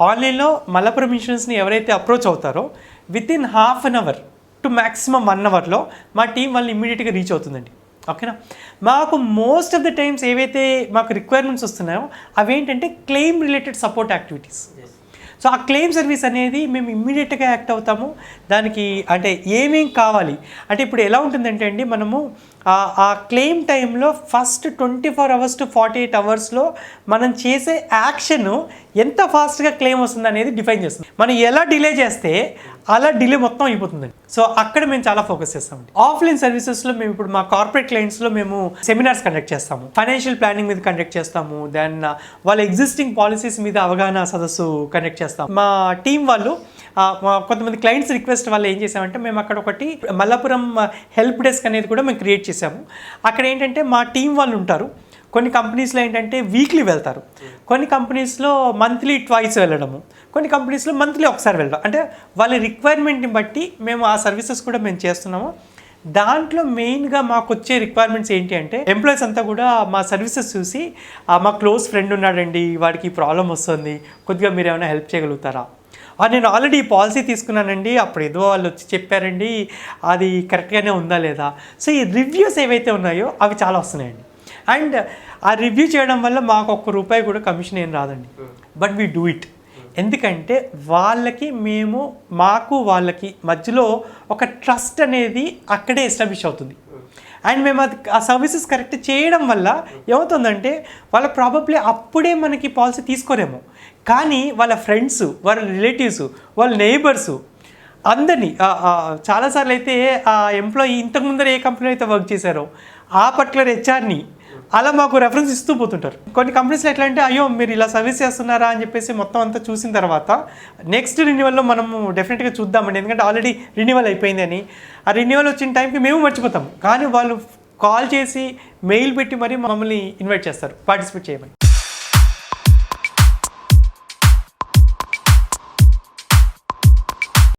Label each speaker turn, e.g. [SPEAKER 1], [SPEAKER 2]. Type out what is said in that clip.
[SPEAKER 1] ఆన్లైన్లో మలపురం ఇన్సూరెన్స్ని ఎవరైతే అప్రోచ్ అవుతారో within half an hour to maximum one అవర్లో మా టీం వాళ్ళని ఇమ్మీడియట్గా రీచ్ అవుతుందండి. ఓకేనా? మాకు మోస్ట్ ఆఫ్ ద టైమ్స్ ఏవైతే మాకు రిక్వైర్మెంట్స్ వస్తున్నాయో అవేంటంటే claim related support activities so ఆ క్లెయిమ్ సర్వీస్ అనేది మేము ఇమ్మీడియట్గా యాక్ట్ అవుతాము. దానికి అంటే ఏమేం కావాలి? అంటే ఇప్పుడు ఎలా ఉంటుందంటే అండి మనము ఆ- క్లెయిమ్ టైంలో first twenty four hours to forty eight అవర్స్లో మనం చేసే యాక్షన్ ఎంత ఫాస్ట్గా క్లెయిమ్ వస్తుంది అనేది డిఫైన్ చేస్తుంది. మనం ఎలా డిలే చేస్తే అలా డిలే మొత్తం అయిపోతుందండి సో అక్కడ మేము చాలా ఫోకస్ చేస్తామండి. ఆఫ్లైన్ సర్వీసెస్లో మేము ఇప్పుడు మా కార్పొరేట్ క్లయింట్స్లో మేము సెమినార్స్ కండక్ట్ చేస్తాము. ఫైనాన్షియల్ ప్లానింగ్ మీద కండక్ట్ చేస్తాము. దెన్ వాళ్ళ ఎగ్జిస్టింగ్ పాలసీస్ మీద అవగాహన సదస్సు కండక్ట్ చేస్తాం. మా టీం వాళ్ళు కొంతమంది క్లయింట్స్ రిక్వెస్ట్ వల్ల ఏం చేసామంటే మేము అక్కడ ఒకటి మల్లాపురం హెల్ప్ డెస్క్ అనేది కూడా మేము క్రియేట్ చేసాము అక్కడ ఏంటంటే మా టీం వాళ్ళు ఉంటారు. కొన్ని కంపెనీస్లో ఏంటంటే వీక్లీ వెళ్తారు. కొన్ని కంపెనీస్లో మంత్లీ ట్వైస్ వెళ్ళడము. కొన్ని కంపెనీస్లో మంత్లీ ఒకసారి వెళ్ళడం. అంటే వాళ్ళ రిక్వైర్మెంట్ని బట్టి మేము ఆ సర్వీసెస్ కూడా మేము చేస్తున్నాము. దాంట్లో మెయిన్గా మాకు వచ్చే రిక్వైర్మెంట్స్ ఏంటి అంటే ఎంప్లాయీస్ అంతా కూడా మా సర్వీసెస్ చూసి "ఆ, మా క్లోజ్ ఫ్రెండ్ ఉన్నాడండి వాడికి ప్రాబ్లం వస్తుంది కొద్దిగా మీరు ఏమైనా హెల్ప్ చేయగలుగుతారా? "ఆ, నేను ఆల్రెడీ ఈ పాలసీ తీసుకున్నానండి అప్పుడు ఏదో వాళ్ళు వచ్చి చెప్పారండి అది కరెక్ట్గానే ఉందా లేదా? సో ఈ రివ్యూస్ ఏవైతే ఉన్నాయో అవి చాలా వస్తున్నాయండి. అండ్ ఆ రివ్యూ చేయడం వల్ల మాకు ఒక్క రూపాయి కూడా కమిషన్ ఏం రాదండి. బట్ వీ డూ ఇట్ ఎందుకంటే వాళ్ళకి మేము మాకు వాళ్ళకి మధ్యలో ఒక ట్రస్ట్ అనేది అక్కడే ఎస్టాబ్లిష్ అవుతుంది. అండ్ మేము అది ఆ సర్వీసెస్ కరెక్ట్ చేయడం వల్ల ఏమవుతుందంటే వాళ్ళ ప్రాబబ్లీ అప్పుడే మనకి పాలసీ తీసుకోరేమో. కానీ వాళ్ళ ఫ్రెండ్స్ వాళ్ళ రిలేటివ్స్ వాళ్ళ నైబర్స్ అందరినీ చాలాసార్లు అయితే ఆ ఎంప్లాయీ ఇంతకు ముందర ఏ కంపెనీలో అయితే వర్క్ చేశారో ఆ పర్టికులర్ హెచ్ఆర్ని అలా మాకు రెఫరెన్స్ ఇస్తూ పోతుంటారు. కొన్ని కంపెనీస్లో ఎట్లా అంటే అయ్యో మీరు ఇలా సర్వీస్ చేస్తున్నారా? అని చెప్పేసి మొత్తం అంతా చూసిన తర్వాత నెక్స్ట్ రెన్యువల్లో మనము డెఫినెట్గా చూద్దామండి. ఎందుకంటే ఆల్రెడీ రెన్యువల్ అయిపోయింది అని. ఆ రెన్యువల్ వచ్చిన టైంకి మేము మర్చిపోతాం. కానీ వాళ్ళు కాల్ చేసి మెయిల్ పెట్టి మరీ మమ్మల్ని ఇన్వైట్ చేస్తారు. పార్టిసిపేట్ చేయమని.